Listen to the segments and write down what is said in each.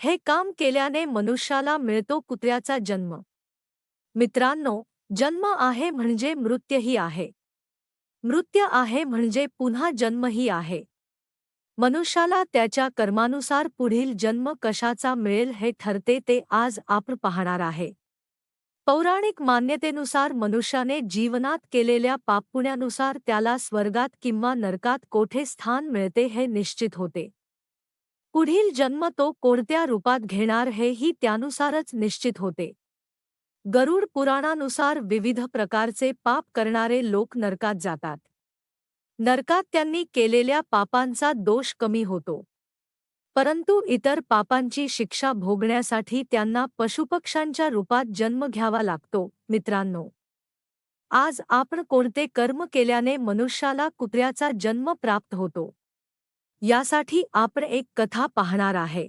हे काम केल्याने मनुष्याला मिळतो कुत्र्याचा जन्म. मित्रांनो जन्म आहे म्हणजे मृत्यही आहे. मृत्य आहे म्हणजे पुन्हा जन्मही आहे. मनुष्याला त्याच्या कर्मानुसार पुढील जन्म कशाचा मिळेल हे ठरते ते आज आपण पाहणार आहे. पौराणिक मान्यतेनुसार मनुष्याने जीवनात केलेल्या पापपुण्यानुसार त्याला स्वर्गात किंवा नरकात कोठे स्थान मिळते हे निश्चित होते. पुढील जन्म तो कोणत्या रूपात घेणार हेही त्यानुसारच निश्चित होते. गरुड पुराणानुसार विविध प्रकारचे पाप करणारे लोक नरकात जातात. नरकात त्यांनी केलेल्या पापांचा दोष कमी होतो. परंतु इतर पापांची शिक्षा भोगण्यासाठी त्यांना पशुपक्ष्यांच्या रूपात जन्म घ्यावा लागतो मित्रांनो. आज आपण कोणते कर्म केल्याने मनुष्याला कुत्र्याचा जन्म प्राप्त होतो? यासाठी आपण एक कथा पाहणार आहे.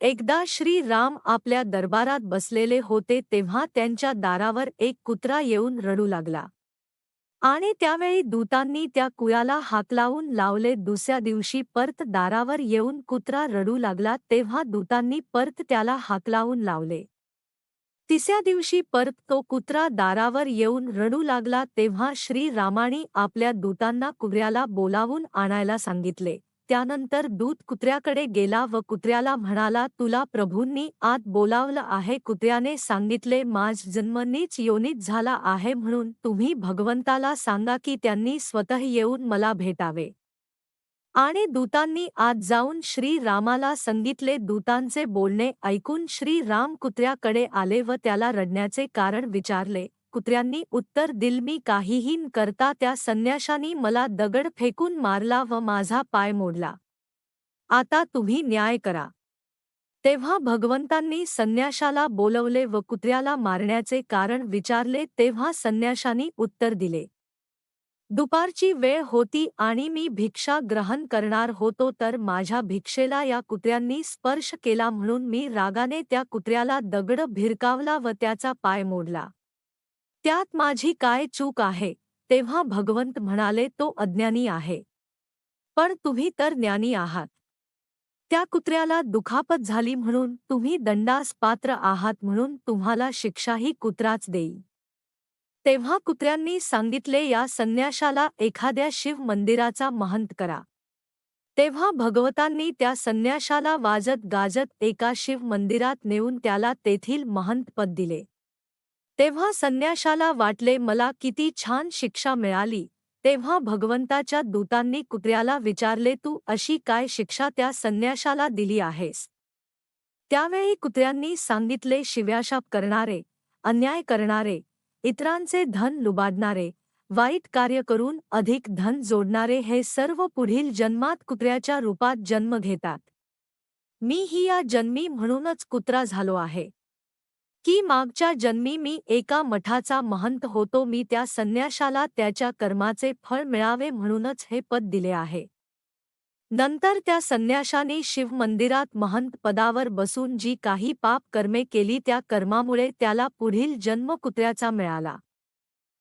एकदा श्री राम आपल्या दरबारात बसलेले होते तेव्हा त्यांच्या दारावर एक कुत्रा येऊन रडू लागला. आणि त्यावेळी दूतांनी त्या कुयाला हाक लावून लावले दुसऱ्या दिवशी परत दारावर येऊन कुत्रा रडू लागला तेव्हा दूतांनी परत त्याला हाक लावून लावले. तिसऱ्या दिवशी परत तो कुत्रा दारावर येऊन रडू लागला तेव्हा श्री रामाणी आपल्या दूतांना कुऱ्याला बोलावून आणायला सांगितले. त्यानंतर दूत कुत्र्याकडे गेला व कुत्र्याला म्हणाला तुला प्रभूंनी आत बोलावलं आहे. कुत्र्याने सांगितले माझ जन्म नीच योनीत झाला आहे म्हणून तुम्ही भगवंताला सांगा की त्यांनी स्वतः येऊन मला भेटावे. आणि दूतांनी आत जाऊन श्री रामाला सांगितले. दूतांचे बोलणे ऐकून श्री राम कुत्र्याकडे आले व त्याला रडण्याचे कारण विचारले. कुत्र्यांनी उत्तर दिल मी काहीही न करता त्या संन्याशानी मला दगड फेकून मारला व माझा पाय मोडला. आता तुम्ही न्याय करा. तेव्हा भगवंतांनी संन्याशाला बोलवले व कुत्र्याला मारण्याचे कारण विचारले तेव्हा संन्याशानी उत्तर दिले दुपारची वेळ होती आणि मी भिक्षा ग्रहण करणार होतो तर माझ्या भिक्षेला या कुत्र्यांनी स्पर्श केला म्हणून मी रागाने त्या कुत्र्याला दगड भिरकावला व त्याचा पाय मोडला. त्यात माझी काय चूक आहे? तेव्हा भगवंत म्हणाले तो अज्ञानी आहे. पण तुम्ही तर ज्ञानी आहात. त्या कुत्र्याला दुखापत झाली म्हणून तुम्ही दंडास पात्र आहात म्हणून तुम्हाला शिक्षाही कुत्राच देई. तेव्हा कुत्र्यांनी सांगितले या संन्याशाला एखाद्या शिव मंदिराचा महंत करा. तेव्हा भगवतांनी त्या संन्याशाला वाजत गाजत एका शिव मंदिरात नेऊन त्याला तेथील महंत पद दिले. तेव्हा संन्याशाला वाटले मला किती छान शिक्षा मिळाली तेव्हा भगवंताच्या दूतांनी कुत्र्याला विचारले तू अशी काय शिक्षा त्या संन्याशाला दिली आहेस? त्यावेळी कुत्र्यांनी सांगितले शिव्याशाप करणारे अन्याय करणारे इतरांचे धन लुबाडणारे वाईट कार्य करून अधिक धन जोडणारे हे सर्व पुढील जन्मात कुत्र्याच्या रूपात जन्म घेतात. मी ही या जन्मी म्हणूनच कुत्रा झालो आहे. की मागच्या जन्मी मी एका मठाचा महंत होतो मी त्या संन्याशाला त्याच्या कर्माचे फळ मिळावे म्हणूनच हे पद दिले आहे. नंतर त्या संन्याशाने शिवमंदिरात महंत पदावर बसून जी काही पाप कर्मे केली त्या कर्मामुळे त्याला पुढील जन्म कुत्र्याचा मिळाला.